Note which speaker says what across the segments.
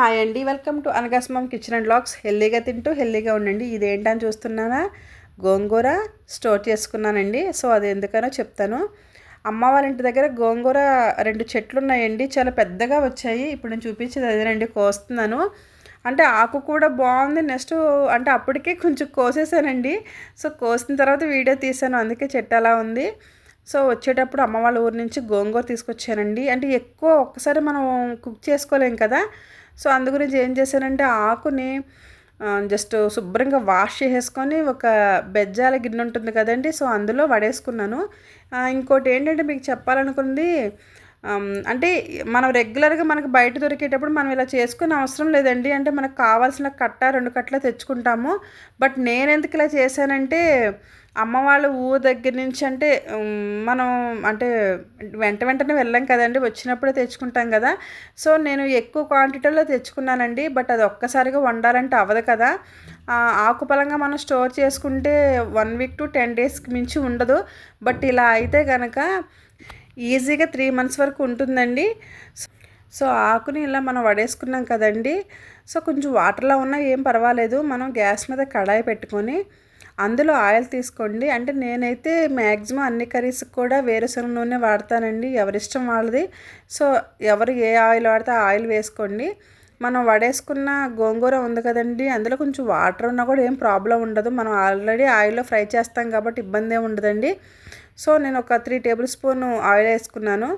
Speaker 1: Hi అండి welcome to అనగాస్మమ్ kitchen and blogs హెల్దీగా తింటూ హెల్దీగా ఉండండి. ఇదేంటని చూస్తున్నానా? గోంగూర స్టోర్ చేసుకున్నానండి. సో అది ఎందుకనో చెప్తాను. అమ్మ వాళ్ళ ఇంటి దగ్గర గోంగూర రెండు చెట్లు ఉన్నాయండి చాలా పెద్దగా వచ్చాయి. ఇప్పుడు నేను చూపించేది అదేనండి కోస్తున్నాను. అంటే ఆకు కూడా బాగుంది. నెక్స్ట్ అంటే అప్పటికే కొంచెం కోసేసానండి. సో కోసిన తర్వాత వీడియో తీసాను అందుకే చెట్టు అలా ఉంది. సో వచ్చేటప్పుడు అమ్మ వాళ్ళ ఊరి నుంచి గోంగూర తీసుకొచ్చానండి. అంటే ఎక్కువ ఒక్కసారి మనం కుక్ చేసుకోలేం కదా. సో అందు గురించి ఏం చేశానంటే ఆకుని జస్ట్ శుభ్రంగా వాష్ చేసేసుకొని ఒక బెజ్జాల గిన్నె ఉంటుంది కదండి సో అందులో వడేసుకున్నాను. ఇంకోటి ఏంటంటే మీకు చెప్పాలనుకుంది అంటే మనం రెగ్యులర్గా మనకు బయట దొరికేటప్పుడు మనం ఇలా చేసుకునే అవసరం లేదండి. అంటే మనకు కావాల్సిన కట్ట రెండు కట్టలు తెచ్చుకుంటాము. బట్ నేను ఎందుకు ఇలా చేశానంటే అమ్మ వాళ్ళ ఊరు దగ్గర నుంచి అంటే మనం అంటే వెంట వెంటనే వెళ్ళాం కదండి. వచ్చినప్పుడే తెచ్చుకుంటాం కదా. సో నేను ఎక్కువ క్వాంటిటీలో తెచ్చుకున్నానండి. బట్ అది ఒక్కసారిగా వండాలంటే అవ్వదు కదా. ఆకుపలంగా మనం స్టోర్ చేసుకుంటే వన్ వీక్ టు టెన్ డేస్కి మించి ఉండదు. బట్ ఇలా అయితే కనుక ఈజీగా త్రీ మంత్స్ వరకు ఉంటుందండి. సో ఆకుని ఇలా మనం వడేసుకున్నాం కదండి. సో కొంచెం వాటర్లో ఉన్నా ఏం పర్వాలేదు. మనం గ్యాస్ మీద కడాయి పెట్టుకొని అందులో ఆయిల్ తీసుకోండి. అంటే నేనైతే మ్యాక్సిమం అన్ని కర్రీస్కి కూడా వేరుశనగ నూనె వాడతానండి. ఎవరిష్టం వాళ్ళది. సో ఎవరు ఏ ఆయిల్ వాడితే ఆ ఆయిల్ వేసుకోండి. మనం వడేసుకున్న గోంగూర ఉంది కదండి అందులో కొంచెం వాటర్ ఉన్నా కూడా ఏం ప్రాబ్లం ఉండదు. మనం ఆల్రెడీ ఆయిల్లో ఫ్రై చేస్తాం కాబట్టి ఇబ్బంది ఏమి ఉండదండి. సో నేను ఒక త్రీ టేబుల్ స్పూన్ ఆయిల్ వేసుకున్నాను.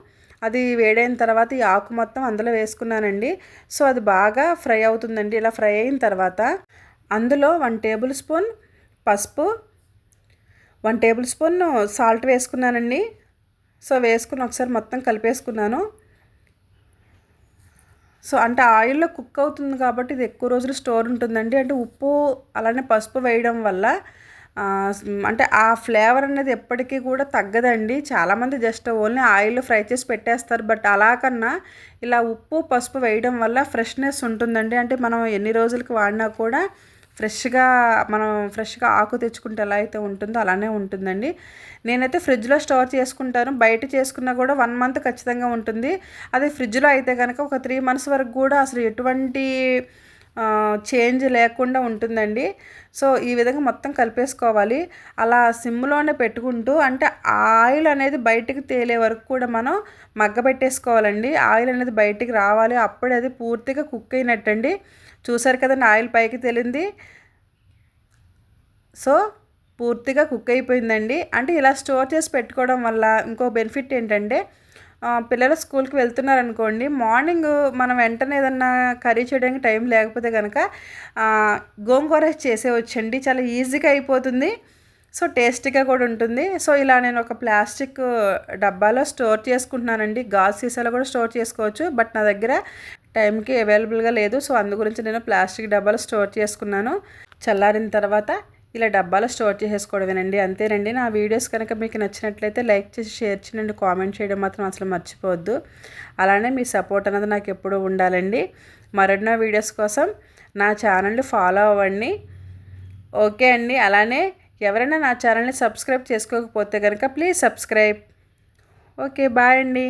Speaker 1: అది వేడైన తర్వాత ఈ ఆకు మొత్తం అందులో వేసుకున్నానండి. సో అది బాగా ఫ్రై అవుతుందండి. ఇలా ఫ్రై అయిన తర్వాత అందులో వన్ టేబుల్ స్పూన్ పసుపు వన్ టేబుల్ స్పూన్ సాల్ట్ వేసుకున్నానండి. సో వేసుకుని ఒకసారి మొత్తం కలిపేసుకున్నాను. సో అంటే ఆయిల్లో కుక్ అవుతుంది కాబట్టి ఇది ఎక్కువ రోజులు స్టోర్ ఉంటుందండి. అంటే ఉప్పు అలానే పసుపు వేయడం వల్ల అంటే ఆ ఫ్లేవర్ అనేది ఎప్పటికీ కూడా తగ్గదండి. చాలామంది జస్ట్ ఓన్లీ ఆయిల్ ఫ్రై చేసి పెట్టేస్తారు. బట్ అలా కన్నా ఇలా ఉప్పు పసుపు వేయడం వల్ల ఫ్రెష్నెస్ ఉంటుందండి. అంటే మనం ఎన్ని రోజులకి వాడినా కూడా ఫ్రెష్గా మనం ఫ్రెష్గా ఆకు తెచ్చుకుంటే ఎలా అయితే ఉంటుందో అలానే ఉంటుందండి. నేనైతే ఫ్రిడ్జ్లో స్టోర్ చేసుకుంటాను. బయట చేసుకున్నా కూడా వన్ మంత్ ఖచ్చితంగా ఉంటుంది. అదే ఫ్రిడ్జ్లో అయితే కనుక ఒక త్రీ మంత్స్ వరకు కూడా అసలు ఎటువంటి చేంజ్ లేకుండా ఉంటుందండి. సో ఈ విధంగా మొత్తం కలిపేసుకోవాలి. అలా సిమ్లోనే పెట్టుకుంటూ అంటే ఆయిల్ అనేది బయటికి తేలే వరకు కూడా మనం మగ్గబెట్టేసుకోవాలండి. ఆయిల్ అనేది బయటికి రావాలి. అప్పుడే అది పూర్తిగా కుక్ అయినట్టండి. చూసారు కదండి ఆయిల్ పైకి తేలింది. సో పూర్తిగా కుక్ అయిపోయిందండి. అంటే ఇలా స్టోర్ చేసి పెట్టుకోవడం వల్ల ఇంకో బెనిఫిట్ ఏంటంటే పిల్లలు స్కూల్కి వెళ్తున్నారనుకోండి మార్నింగ్ మనం వెంటనే ఏదన్నా కర్రీ చేయడానికి టైం లేకపోతే కనుక గోంగూర చేసేవచ్చండి. చాలా ఈజీగా అయిపోతుంది. సో టేస్టీగా కూడా ఉంటుంది. సో ఇలా నేను ఒక ప్లాస్టిక్ డబ్బాలో స్టోర్ చేసుకుంటున్నానండి. గాజు సీసాలో కూడా స్టోర్ చేసుకోవచ్చు. బట్ నా దగ్గర టైంకి అవైలబుల్గా లేదు. సో అందు గురించి నేను ప్లాస్టిక్ డబ్బాలో స్టోర్ చేసుకున్నాను. చల్లారిన తర్వాత ఇలా డబ్బాలో స్టోర్ చేసేసుకోవడమేనండి. అంతేనండి. నా వీడియోస్ కనుక మీకు నచ్చినట్లయితే లైక్ చేసి షేర్ చేయండి. కామెంట్ చేయడం మాత్రం అసలు మర్చిపోవద్దు. అలానే మీ సపోర్ట్ అనేది నాకు ఎప్పుడూ ఉండాలండి. మరెన్నో వీడియోస్ కోసం నా ఛానల్ని ఫాలో అవ్వండి. ఓకే అండి. అలానే ఎవరైనా నా ఛానల్ని సబ్స్క్రైబ్ చేసుకోకపోతే కనుక ప్లీజ్ సబ్స్క్రైబ్. ఓకే బాయ్ అండి.